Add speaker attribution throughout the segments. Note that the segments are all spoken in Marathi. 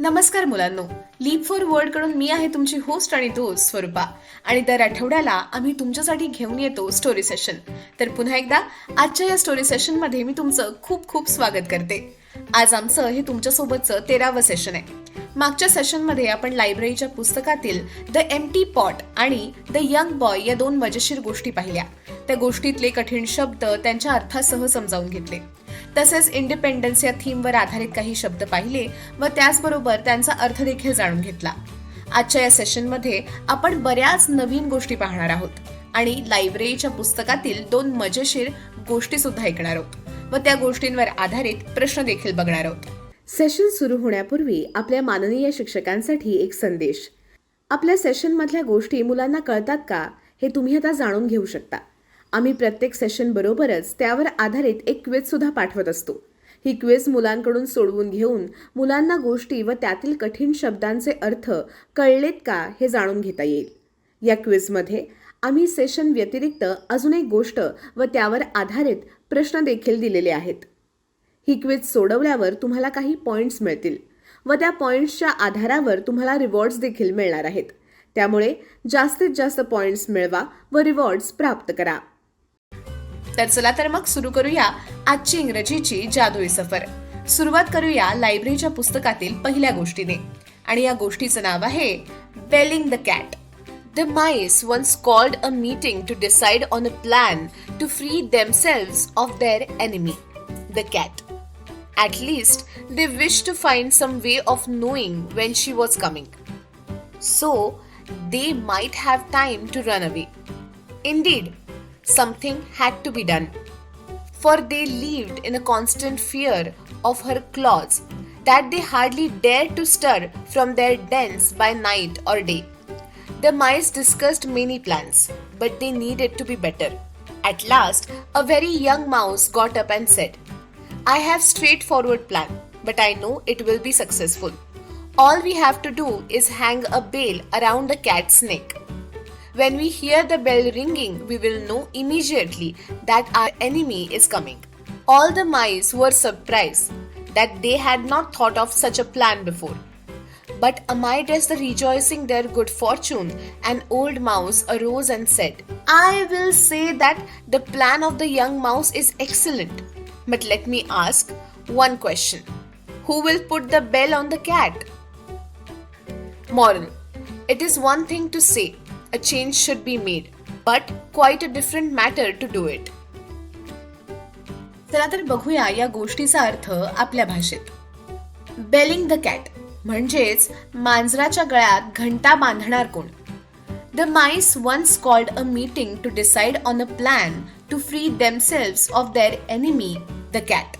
Speaker 1: नमस्कार मुलांनो. लीप फॉर वर्ल्डकडून मी आहे तुमची होस्ट आणि दोस्त स्वरूपा. आणि दर आठवड्याला आम्ही तुमच्यासाठी घेऊन येतो स्टोरी सेशन तर पुन्हा एकदा आजच्या या स्टोरी सेशनमध्ये मी तुमचं खूप खूप स्वागत करते. आज आमचं हे तुमच्यासोबतचं तेरावं सेशन आहे. मागच्या सेशनमध्ये आपण लायब्ररीच्या पुस्तकातील द एम टी पॉट आणि द यंग बॉय या दोन मजेशीर गोष्टी पाहिल्या. त्या गोष्टीतले कठीण शब्द त्यांच्या अर्थासह समजावून घेतले. तसेच इंडिपेंडन्स या थीमवर आधारित काही शब्द पाहिले व त्याचबरोबर त्यांचा अर्थ देखील जाणून घेतला. आजच्या या सेशनमध्ये आपण बऱ्याच नवीन गोष्टी पाहणार आहोत आणि लायब्ररीच्या पुस्तकातील दोन मजेशीर गोष्टी सुद्धा ऐकणार आहोत व त्या गोष्टींवर आधारित प्रश्न देखील बघणार आहोत. सेशन सुरू होण्यापूर्वी आपल्या माननीय शिक्षकांसाठी एक संदेश. आपल्या सेशनमधल्या गोष्टी मुलांना कळतात का हे तुम्ही आता जाणून घेऊ शकता. आम्ही प्रत्येक सेशनबरोबरच त्यावर आधारित एक क्वेजसुद्धा पाठवत असतो. ही क्विज मुलांकडून सोडवून घेऊन मुलांना गोष्टी व त्यातील कठीण शब्दांचे अर्थ कळलेत का हे जाणून घेता येईल. या क्विजमध्ये आम्ही सेशन व्यतिरिक्त अजून एक गोष्ट व त्यावर आधारित प्रश्न देखील दिलेले आहेत. ही क्विज सोडवल्यावर तुम्हाला काही पॉईंट्स मिळतील व त्या पॉईंट्सच्या आधारावर तुम्हाला रिवॉर्ड्स देखील मिळणार आहेत. त्यामुळे जास्तीत जास्त पॉईंट्स मिळवा व रिवॉर्ड्स प्राप्त करा. तर चला तर मग सुरू करूया आजची इंग्रजीची जादुई सफर. सुरुवात करूया लायब्ररीच्या पुस्तकातील पहिल्या गोष्टीने. आणि या गोष्टीचं नाव आहे belling the cat. The mice once called a meeting to decide on a plan to free themselves of their enemy the cat at least they wish to find some way of knowing when she was coming so they might have time to run away indeed something had to be done. For they lived in a constant fear of her claws that they hardly dared to stir from their dens by night or day. The mice discussed many plans, but they needed to be better. At last, a very young mouse got up and said, I have a straightforward plan, but I know it will be successful. All we have to do is hang a bell around the cat's neck. When we hear the bell ringing, we will know immediately that our enemy is coming. All the mice were surprised that they had not thought of such a plan before. But amidst the rejoicing their good fortune, an old mouse arose and said, I will say that the plan of the young mouse is excellent. But let me ask one question Who will put the bell on the cat? Moral It is one thing to say a change should be made, but quite a different matter to do it. चला तर बघूया या गोष्टीचा अर्थ आपल्या भाषेत. बेलिंग द कॅट म्हणजेच मांजराच्या गळ्यात घंटा बांधणार कोण? The mice once called a meeting to decide on a plan to free themselves of their enemy the cat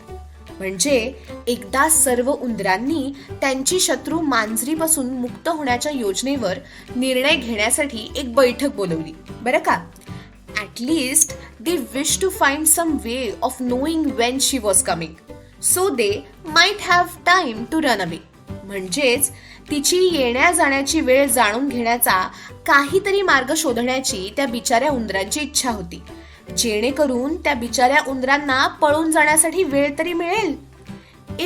Speaker 1: म्हणजे एकदा सर्व उंदरांनी त्यांची शत्रू मांजरीपासून मुक्त होण्याच्या योजनेवर निर्णय घेण्यासाठी एक बैठक बोलवली. बरं का? At least they wish to find some way of knowing when she was coming so they might have time to run away म्हणजेच तिची येण्या जाण्याची वेळ जाणून घेण्याचा काहीतरी मार्ग शोधण्याची त्या बिचाऱ्या उंदरांची इच्छा होती. जेणेकरून त्या बिचाऱ्या उंदरांना पळून जाण्यासाठी वेळ तरी मिळेल.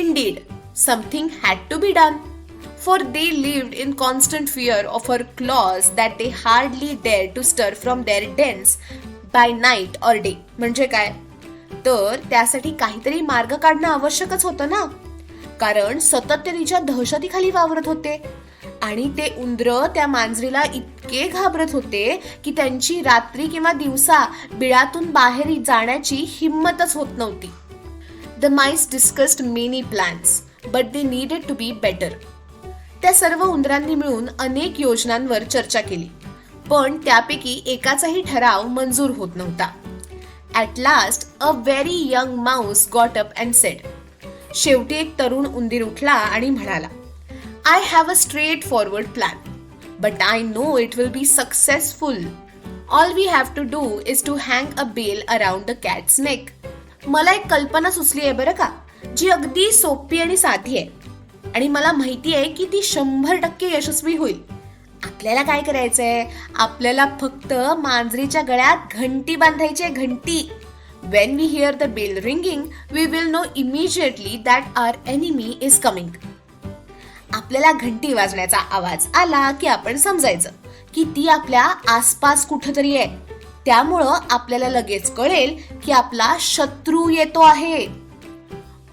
Speaker 1: Indeed, something had to be done for they lived in constant fear of her claws that they hardly dared to stir from their dens by night or day म्हणजे काय? तर त्यासाठी काहीतरी मार्ग काढणं आवश्यकच होतं ना. कारण सतत ते तिच्या दहशतीखाली वावरत होते. आणि ते उंदर त्या मांजरीला इतके घाबरत होते की त्यांची रात्री किंवा दिवसा बिळातून बाहेर जाण्याची हिंमतच होत नव्हती. The mice discussed many plans but they needed to be better त्या सर्व उंदरांनी मिळून अनेक योजनांवर चर्चा केली. पण त्यापैकी एकाचाही ठराव मंजूर होत नव्हता. At last a very young mouse got up and said शेवटी एक तरुण उंदीर उठला आणि म्हणाला I have a straightforward plan but I know it will be successful all we have to do is to hang a bell around the cat's neck मला एक कल्पना सुचली आहे बरं का जी अगदी सोपी आणि साधी आहे. आणि मला माहिती आहे की ती शंभर टक्के यशस्वी होईल. आपल्याला काय करायचंय? आपल्याला फक्त मांजरीच्या गळ्यात घंटी बांधायची आहे घंटी. When we hear the bell ringing we will know immediately that our enemy is coming आपल्याला घंटी वाजण्याचा आवाज आला की आपण समजायचं की ती आपल्या आसपास कुठंतरी आहे. त्यामुळं आपल्याला लगेच कळेल की आपला शत्रू येतो आहे.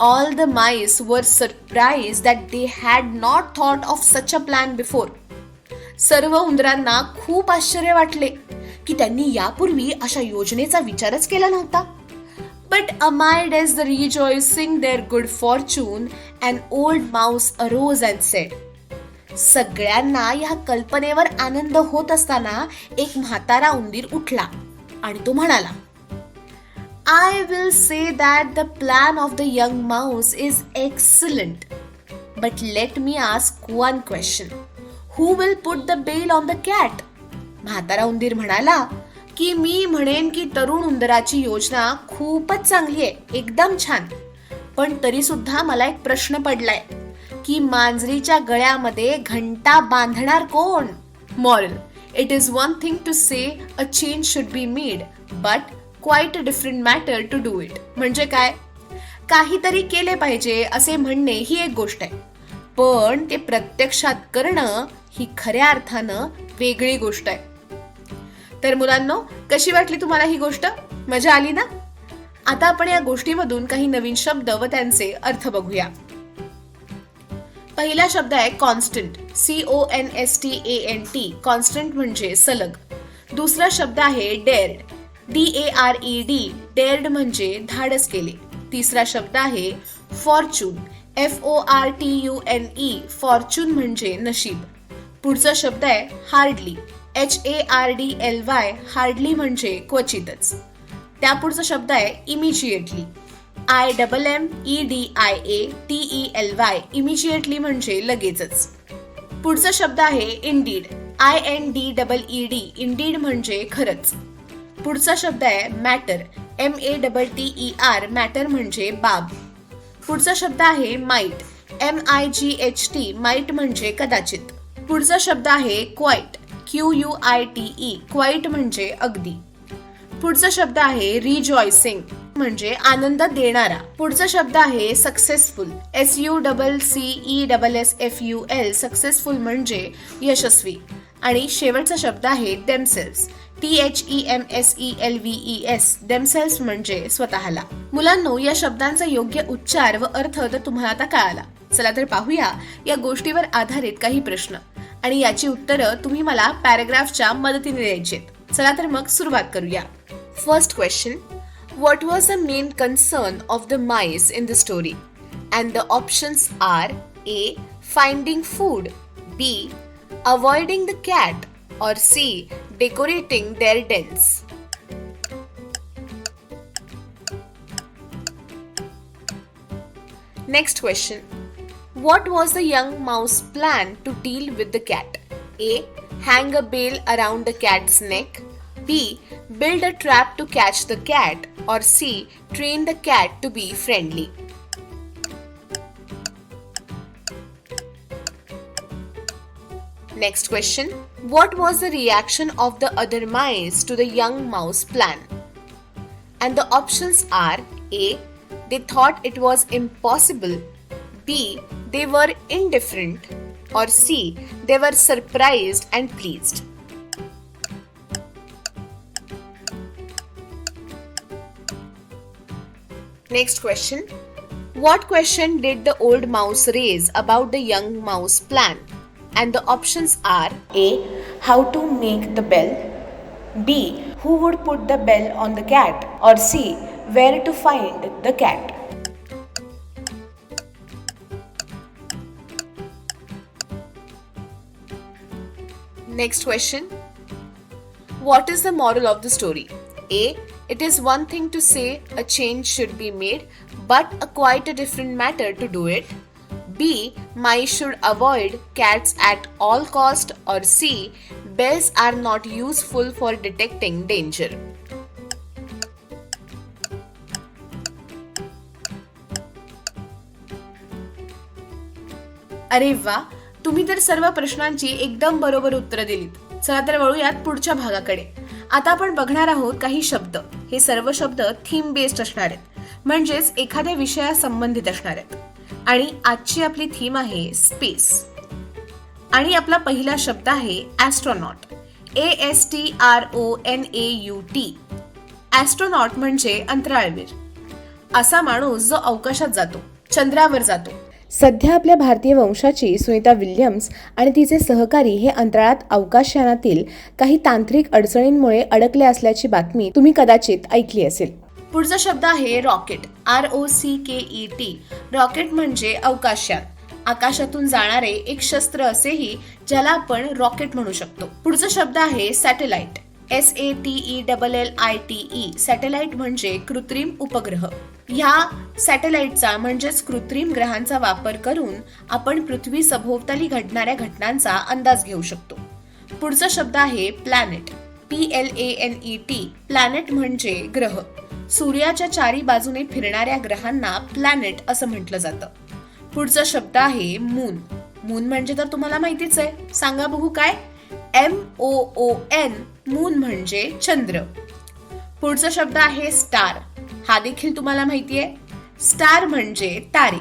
Speaker 1: All the mice were surprise that they had not thought of such a plan before सर्व उंदरांना खूप आश्चर्य वाटले की त्यांनी यापूर्वी अशा योजनेचा विचारच केला नव्हता. But amid as the rejoicing their good fortune and old mouse arose and said सगळ्यांना या कल्पनेवर आनंद होत असताना एक म्हातारा उंदीर उठला आणि तो म्हणाला I will say that the plan of the young mouse is excellent but let me ask one question who will put the bell on the cat म्हातारा उंदीर म्हणाला की मी म्हणेन की तरुण उंदराची योजना खूपच चांगली आहे एकदम छान. पण तरी सुद्धा मला एक प्रश्न पडलाय. की मांजरीच्या गळ्यामध्ये घंटा बांधणार कोण? Moral it is one thing to say a change should be made but quite a different matter to do it म्हणजे काय? काहीतरी केले पाहिजे असे म्हणणे ही एक गोष्ट आहे. पण ते प्रत्यक्षात करणं ही खऱ्या अर्थानं वेगळी गोष्ट आहे. तर मुलांनो कशी वाटली तुम्हाला ही गोष्ट? मजा आली ना? आता आपण या गोष्टीमधून काही नवीन शब्द व त्यांचे अर्थ बघूया. पहिला शब्द आहे constant. C O N S T A N T constant म्हणजे सलग. दुसरा शब्द आहे dared. D A R E D dared म्हणजे धाडस केले. तिसरा शब्द आहे fortune. F O R T U N E fortune म्हणजे नशीब. पुढचा शब्द आहे hardly. H A R D L Y hardly म्हणजे क्वचितच. त्यापुढचा शब्द आहे immediately. I double M E D I A T E L Y immediately म्हणजे लगेचच. पुढचा शब्द आहे indeed I N D double E D indeed म्हणजे खरंच. पुढचा शब्द आहे matter M A double T E R matter म्हणजे बाब. पुढचा शब्द आहे might M I G H T might म्हणजे कदाचित. पुढचा शब्द आहे quite Q U I T E quite म्हणजे अगदी. पुढचा शब्द आहे रिजॉयसिंग म्हणजे आनंद देणारा. पुढचा शब्द आहे successful S U double C E double S F U L successful म्हणजे यशस्वी. आणि शेवटचा शब्द आहे themselves T H E M S E L V E S themselves म्हणजे स्वतःला. मुलांनो या शब्दांचा योग्य उच्चार व अर्थ तर तुम्हाला आता कळाला. चला तर पाहूया या गोष्टीवर आधारित काही प्रश्न. आणि याची उत्तरं तुम्ही मला पॅराग्राफच्या मदतीने द्यायची चला तर मग सुरुवात करूया first question what was the main concern of the mice in the story and the options are A finding food B avoiding the cat or C. Decorating their dens. Next question. What was the young mouse plan to deal with the cat? A. Hang a bale around the cat's neck. B. Build a trap to catch the cat. Or C. Train the cat to be friendly. Next question. What was the reaction of the other mice to the young mouse plan? And the options are A. They thought it was impossible. B. They were indifferent. Or C. They were surprised and pleased. Next question. What question did the old mouse raise about the young mouse plan? And the options are A. How to make the bell. B. Who would put the bell on the cat. Or C. Where to find the cat. Next question. What is the moral of the story? A. It is one thing to say a change should be made, but a quite a different matter to do it. B. Mice should avoid cats at all cost. Or C. Bells are not useful for detecting danger. अरे वा तुम्ही तर सर्व प्रश्नांची एकदम बरोबर उत्तरं दिलीत. चला तर वळूयात पुढच्या भागाकडे. आता आपण बघणार आहोत काही शब्द. हे सर्व शब्द थीम बेस्ड असणार आहेत. म्हणजेच एखाद्या विषया संबंधित असणार आहेत. आणि आजची आपली थीम आहे स्पेस आणि आपला पहिला शब्द आहे astronaut A S T R O N A U T astronaut म्हणजे अंतराळवीर. असा माणूस जो अवकाशात जातो चंद्रावर जातो.
Speaker 2: सध्या आपल्या भारतीय वंशाची सुनीता विल्यम्स आणि तिचे सहकारी हे अंतराळात अवकाशयानातील काही तांत्रिक अडचणींमुळे अडकले असल्याची बातमी तुम्ही कदाचित ऐकली असेल.
Speaker 1: पुढचा शब्द आहे rocket. R O C K E T rocket म्हणजे अवकाशयान. आकाशातून जाणारे एक शस्त्र असेही ज्याला आपण रॉकेट म्हणू शकतो. पुढचा शब्द आहे satellite. S A T E double L I T E satellite म्हणजे कृत्रिम उपग्रह. ह्या सॅटेलाइटचा म्हणजेच कृत्रिम ग्रहांचा वापर करून आपण पृथ्वी सभोवताली घडणाऱ्या घटनांचा अंदाज घेऊ शकतो. पुढचा शब्द आहे planet P L A N E T planet म्हणजे ग्रह. सूर्याच्या चारी बाजूने फिरणाऱ्या ग्रहांना प्लॅनेट असं म्हटलं जातं. पुढचा शब्द आहे मून मून म्हणजे तर तुम्हाला माहितीच आहे. सांगा बघू काय? M O O N moon म्हणजे चंद्र. पुढचा शब्द आहे स्टार हा देखील तुम्हाला माहिती आहे. स्टार म्हणजे तारे.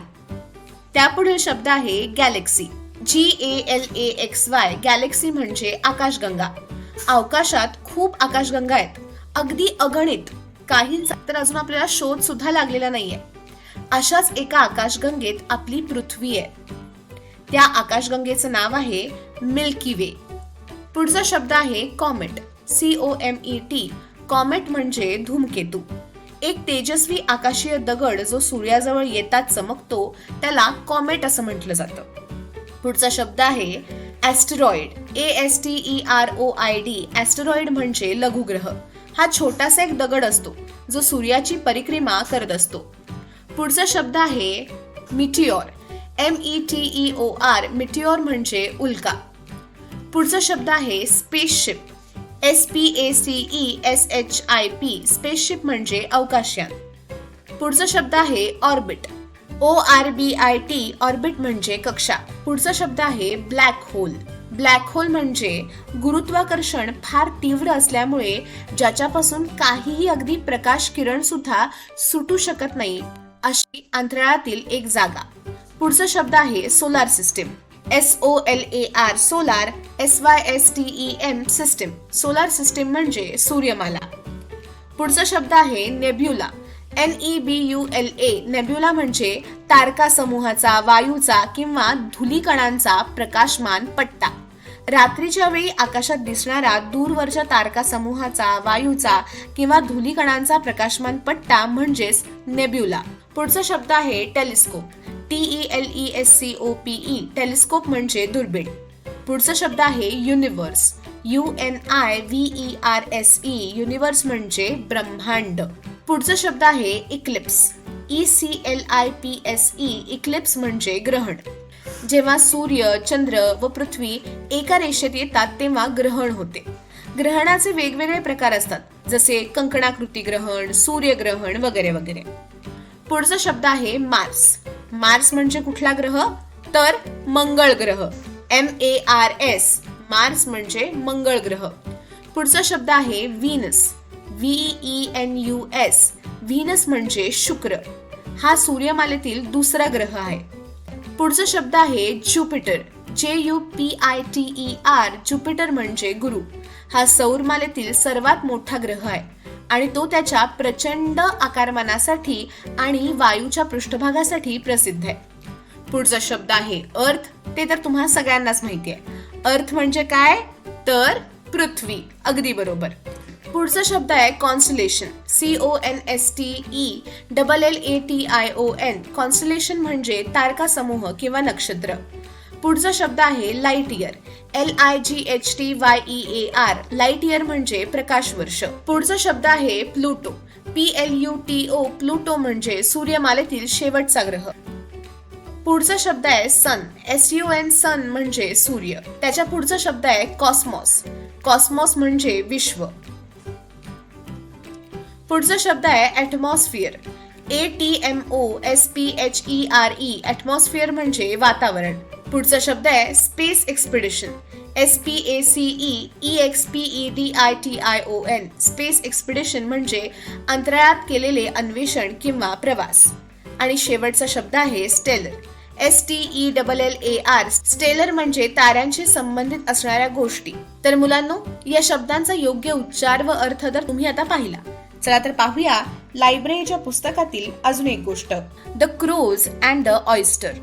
Speaker 1: त्यापुढील शब्द आहे galaxy G A L A X Y galaxy म्हणजे आकाशगंगा. अवकाशात खूप आकाशगंगा आहेत. अगदी अगणित. काहींचा तर अजून आपल्याला शोध सुद्धा लागलेला नाहीये. अशाच एका आकाशगंगेत आपली पृथ्वी आहे. त्या आकाशगंगेचं नाव आहे मिल्की वे पुढचा शब्द आहे comet. C O M E T comet म्हणजे धूमकेतू. एक तेजस्वी आकाशीय दगड जो सूर्याजवळ येतात चमकतो त्याला कॉमेट असं म्हटलं जातं. पुढचा शब्द आहे asteroid. A S T E R O I D asteroid म्हणजे लघुग्रह. हा छोटासा एक दगड असतो जो सूर्याची परिक्रमा करत असतो. पुढचा शब्द आहे meteor. M E T E O R meteor म्हणजे उल्का. पुढचा शब्द आहे spaceship S P A C E S H I P spaceship म्हणजे अवकाशयान. पुढचा शब्द आहे orbit O R B I T orbit म्हणजे कक्षा. पुढचा शब्द आहे ब्लॅक होल ब्लॅक होल म्हणजे गुरुत्वाकर्षण फार तीव्र असल्यामुळे ज्याच्यापासून काहीही अगदी प्रकाश किरण सुद्धा सुटू शकत नाही अशी अंतराळातील एक जागा. पुढचा शब्द आहे solar system S O L A R solar S Y S T E M system solar system म्हणजे सूर्यमाला. पुढचा शब्द आहे nebula. N E B U L A nebula म्हणजे तारका समूहाचा वायूचा किंवा धुलीकणांचा प्रकाशमान पट्टा. रात्रीच्या वेळी आकाशात दिसणारा दूरवरच्या तारका समूहाचा वायूचा किंवा धुलीकणांचा प्रकाशमान पट्टा म्हणजेच नेब्युला. पुढचा शब्द आहे telescope. T E L E S C O P E telescope म्हणजे दुर्बीण पुढचा शब्द आहे universe. U N I V E R S E universe म्हणजे ब्रह्मांड. पुढचा शब्द आहे eclipse. E C L I P S E eclipse म्हणजे ग्रहण. जेव्हा सूर्य चंद्र व पृथ्वी एका रेषेत येतात तेव्हा ग्रहण होते. ग्रहणाचे वेगवेगळे प्रकार असतात जसे कंकणाकृती ग्रहण सूर्यग्रहण वगैरे वगैरे. पुढचा शब्द आहे मार्स. मार्स म्हणजे कुठला ग्रह? तर मंगळ ग्रह. M A R S Mars म्हणजे मंगळ ग्रह. पुढचा शब्द आहे Venus. V E N U S Venus म्हणजे शुक्र. हा सूर्यमालेतील दुसरा ग्रह आहे. पुढचा शब्द आहे Jupiter. J U P I T E R Jupiter म्हणजे गुरु. हा सौरमालेतील सर्वात मोठा ग्रह आहे. आणि तो त्याच्या प्रचंड आकारमानासाठी आणि वायूच्या पृष्ठभागासाठी प्रसिद्ध आहे. पुढचा शब्द आहे अर्थ. ते तर तुम्हाला सगळ्यांनाच माहिती आहे अर्थ म्हणजे काय? तर पृथ्वी. अगदी बरोबर. पुढचा शब्द आहे constellation C O N S T E double L A T I O N constellation म्हणजे तारका समूह किंवा नक्षत्र. पुढचा शब्द आहे light year L I G H T Y E A R light year म्हणजे प्रकाश वर्ष. पुढचा शब्द आहे Pluto. P L U T O Pluto म्हणजे सूर्यमालेतील शेवटचा ग्रह. पुढचा शब्द आहे sun S U N sun म्हणजे सूर्य. त्याच्या पुढचा शब्द आहे कॉस्मॉस कॉस्मॉस म्हणजे विश्व. पुढचा शब्द आहे atmosphere A T M O S P H E R E atmosphere म्हणजे वातावरण. पुढचा शब्द आहे space expedition S P A C E E X P E D I T I O N space expedition म्हणजे अंतराळात केलेले अन्वेषण किंवा प्रवास. आणि शेवटचा शब्द आहे stellar S T E double L A R stellar म्हणजे ताऱ्यांशी संबंधित असणाऱ्या गोष्टी. तर मुलांनो या शब्दांचा योग्य उच्चार व अर्थ तर तुम्ही आता पाहिला. चला तर पाहूया लायब्ररीच्या पुस्तकातील अजून एक गोष्ट. The crows and the oyster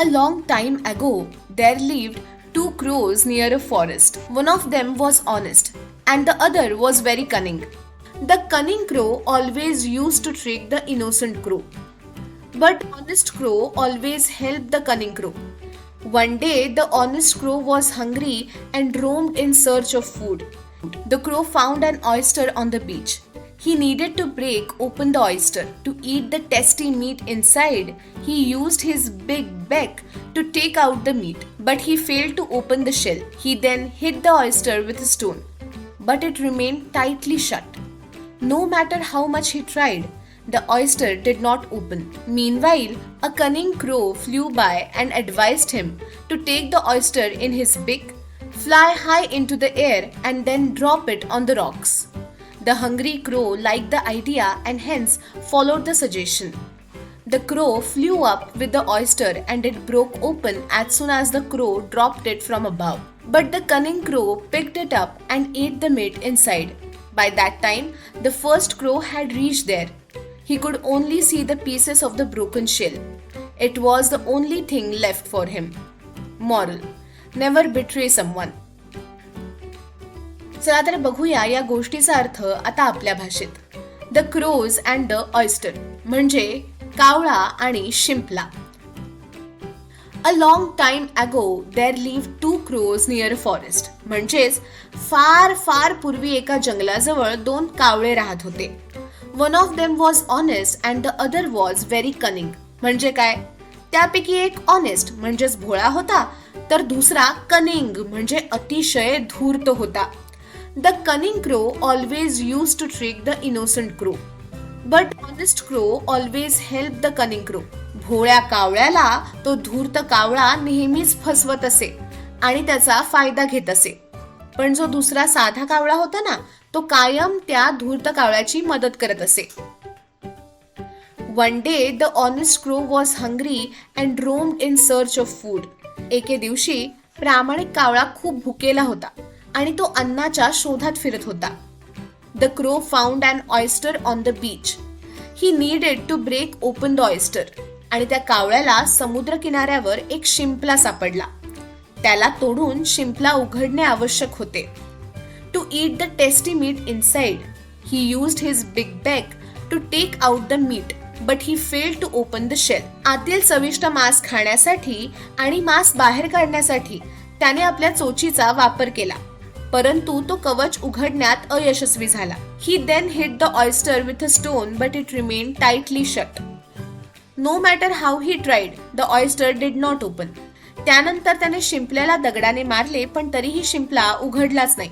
Speaker 1: A long time ago, there lived two crows near a forest. One of them was honest, and the other was very cunning. The cunning crow always used to trick the innocent crow. But honest crow always helped the cunning crow. One day, the honest crow was hungry and roamed in search of food. The crow found an oyster on the beach. He needed to break open the oyster. To eat the tasty meat inside, he used his big beak to take out the meat, but he failed to open the shell. He then hit the oyster with a stone, but it remained tightly shut. No matter how much he tried, the oyster did not open. Meanwhile, a cunning crow flew by and advised him to take the oyster in his beak, fly high into the air, and then drop it on the rocks. The hungry crow liked the idea and hence followed the suggestion. The crow flew up with the oyster and it broke open as soon as the crow dropped it from above. But the cunning crow picked it up and ate the meat inside. By that time, the first crow had reached there. He could only see the pieces of the broken shell. It was the only thing left for him. Moral Never betray someone. चला तर बघूया या गोष्टीचा अर्थ आता आपल्या भाषेत. The crows and the oyster म्हणजे कावळा आणि शिंपला. A long time ago there live two crows near forest म्हणजेच फार फार पूर्वी एका जंगलाजवळ दोन कावळे राहत होते. One of them was honest and the other was very cunning म्हणजे काय? त्यापैकी एक ऑनेस्ट म्हणजेच भोळा होता तर दुसरा कनिंग म्हणजे अतिशय धूर्त होता. The cunning crow always use to trick the innocent crow but honest crow always help the cunning crow भोळ्या कावळ्याला तो धूर्त कावळा नेहमीच फसवत असे आणि त्याचा फायदा घेत असे. पण जो दुसरा साधा कावळा होता ना तो कायम त्या धूर्त कावळ्याची मदत करत असे. One day the honest crow was hungry and roam in search of food एके दिवशी प्रामाणिक कावळा खूप भुकेला होता. आणि तो अन्नाच्या शोधात फिरत होता. The crow found and oyster on the beach he needed to break open the oyster आणि त्या कावळ्याला समुद्र किनाऱ्यावर एक शिंपला सापडला. त्याला तोडून शिंपला उघडणे आवश्यक होते. To eat the tasty meat inside he used his big bag to take out the meat but he fail to open the shell आतील चविष्ट मांस खाण्यासाठी आणि मांस बाहेर काढण्यासाठी त्याने आपल्या चोचीचा वापर केला. परंतु तो कवच उघडण्यात अयशस्वी झाला. He then hit the oyster with a stone but it remain tightly shut no matter how he tried the oyster did not open त्यानंतर त्याने शिंपल्याला दगडाने मारले पण तरीही शिंपला उघडलाच नाही.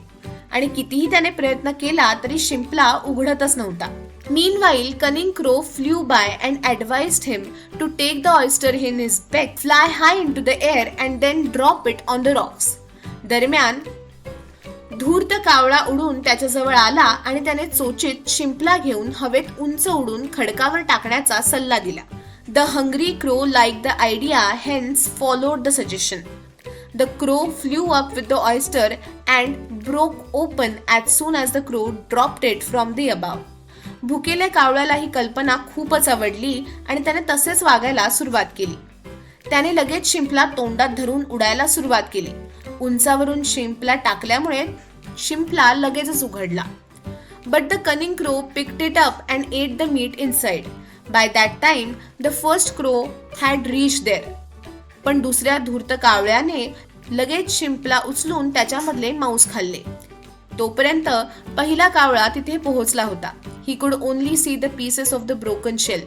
Speaker 1: आणि कितीही त्याने प्रयत्न केला तरी शिंपला उघडतच नव्हता. Meanwhile cunning crow flew by and advised him to take the oyster in his beak fly high into the air and then drop it on the rocks दरम्यान धूर्त कावळा उडून त्याच्याजवळ आला आणि त्याने चोचीत शिंपला घेऊन हवेत उंच उडून खडकावर टाकण्याचा सल्ला दिला. The hungry crow like the idea hence followed the suggestion. The crow flew up with the oyster and broke open as soon as the crow drop it from the above. भुकेल्या कावळ्याला ही कल्पना खूपच आवडली आणि त्याने तसेच वागायला सुरुवात केली. त्याने लगेच शिंपला तोंडात धरून उडायला सुरुवात केली. उंचावरून शिंपला टाकल्यामुळे शिंपला लगेचच उघडला. But the cunning crow picked it up and ate the meat inside by that time the first crow had reach there पण दुसऱ्या धूर्त कावळ्याने लगेच शिंपला उचलून त्याच्यामधले मांस खाल्ले. तोपर्यंत पहिला कावळा तिथे पोहोचला होता. He could only see the pieces of the broken shell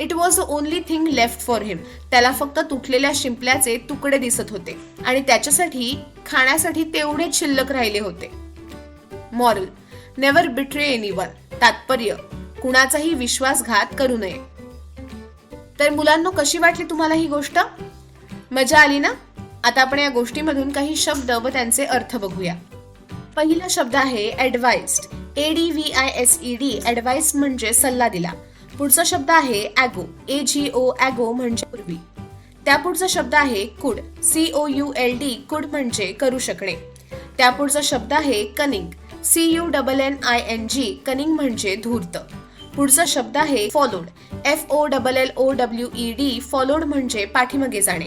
Speaker 1: it was the only thing left for him त्याला फक्त तुटलेल्या शिंपल्याचे तुकडे दिसत होते. आणि त्याच्यासाठी खाण्यासाठी तेवढेच शिल्लक राहिले होते. Moral never betray anyone तात्पर्य. कुणाचाही विश्वासघात करू नये. तर मुलांनो कशी वाटली तुम्हाला ही गोष्ट? मजा आली ना? आता आपण या गोष्टीमधून काही शब्द व त्यांचे अर्थ बघूया. पहिला शब्द आहे advised A D V I S E D advice म्हणजे सल्ला दिला. पुढचा शब्द आहे ॲगो. ए जी ओ ॲगो म्हणजे पूर्वी. त्यापुढचा शब्द आहे could. C O U L D could म्हणजे करू शकणे. त्यापुढचा शब्द आहे cunning. C U double N I N G cunning म्हणजे धूर्त. पुढचा शब्द आहे followed. F O double L O W E D followed म्हणजे पाठीमागे जाणे.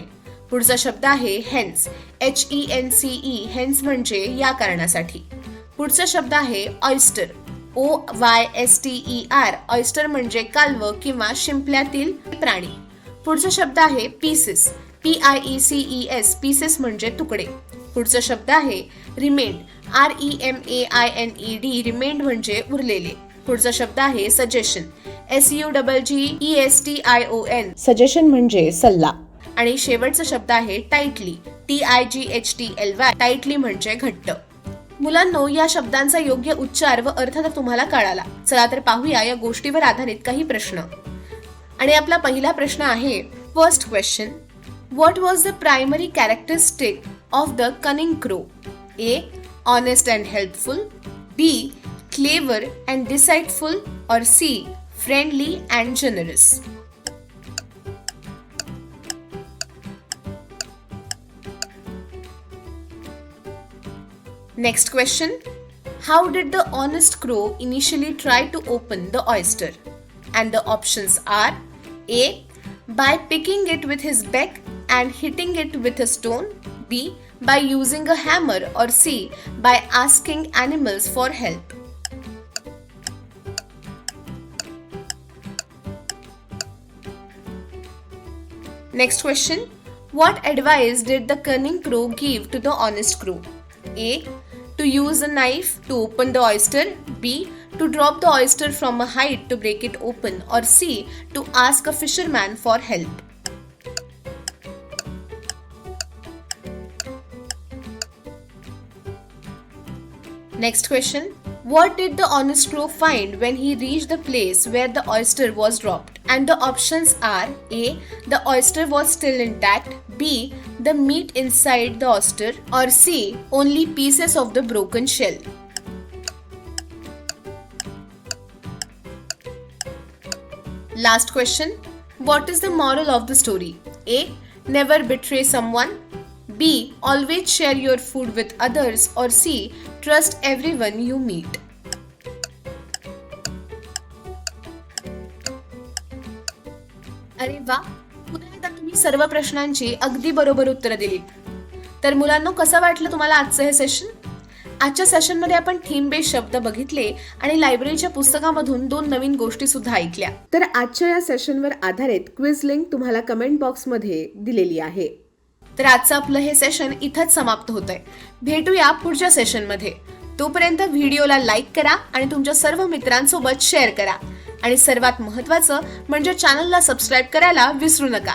Speaker 1: पुढचा शब्द आहे hence. H E N C E hence म्हणजे या कारणासाठी. पुढचा शब्द आहे oyster O Y S T E R oyster म्हणजे कालव किंवा शिंपल्यातील प्राणी. पुढचा शब्द आहे pieces P I E C E S pieces म्हणजे तुकडे. पुढचा शब्द आहे remained R E M A I N E D remained म्हणजे उरलेले. पुढचा शब्द आहे suggestion S U double G E S T I O N
Speaker 2: suggestion म्हणजे सल्ला.
Speaker 1: आणि शेवटचा शब्द आहे tightly T I G H T L Y tightly म्हणजे घट्ट. मुलांनो या शब्दांचा योग्य उच्चार व अर्थ तर तुम्हाला कळाला. चला तर पाहूया या गोष्टीवर आधारित काही प्रश्न. आणि आपला पहिला प्रश्न आहे first question what was the primary characteristic of the cunning crow A honest and helpful B clever and deceitful और C friendly and generous Next question How did the honest crow initially try to open the oyster? And the options are A. By picking it with his beak and hitting it with a stone. B. By using a hammer. Or C. By asking animals for help. Next question What advice did the cunning crow give to the honest crow? A. To use a knife to open the oyster. B. To drop the oyster from a height to break it open. Or C. To ask a fisherman for help. Next question. What did the honest crow find when he reached the place where the oyster was dropped? And the options are A. The oyster was still intact. B The meat inside the oyster. Or C. Only pieces of the broken shell. Last question. What is the moral of the story? A. Never betray someone. B. Always share your food with others. Or C. Trust everyone you meet. अरे वा पुन्हा तुम्ही सर्व प्रश्नांची अगदी बरोबर उत्तरं दिली तर मुलांनो कसं वाटलं तुम्हाला आजचं हे सेशन आजच्या सेशनमध्ये आपण थीम बेस शब्द बघितले आणि लायब्ररीच्या पुस्तकामधून दोन नवीन गोष्टी सुद्धा ऐकल्या.
Speaker 2: तर आजच्या या सेशनवर आधारित क्विज लिंक तुम्हाला कमेंट बॉक्समध्ये दिलेली आहे.
Speaker 1: तर आजचं आपलं हे सेशन इथंच समाप्त होत आहे भेटूया पुढच्या सेशनमध्ये तोपर्यंत व्हिडिओला लाईक करा आणि तुमच्या सर्व मित्रांसोबत शेअर करा. आणि सर्वात महत्त्वाचं म्हणजे चॅनलला सबस्क्राईब करायला विसरू नका.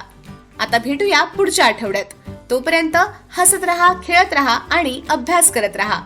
Speaker 1: आता भेटूया पुढच्या आठवड्यात. तोपर्यंत हसत रहा खेळत रहा आणि अभ्यास करत रहा.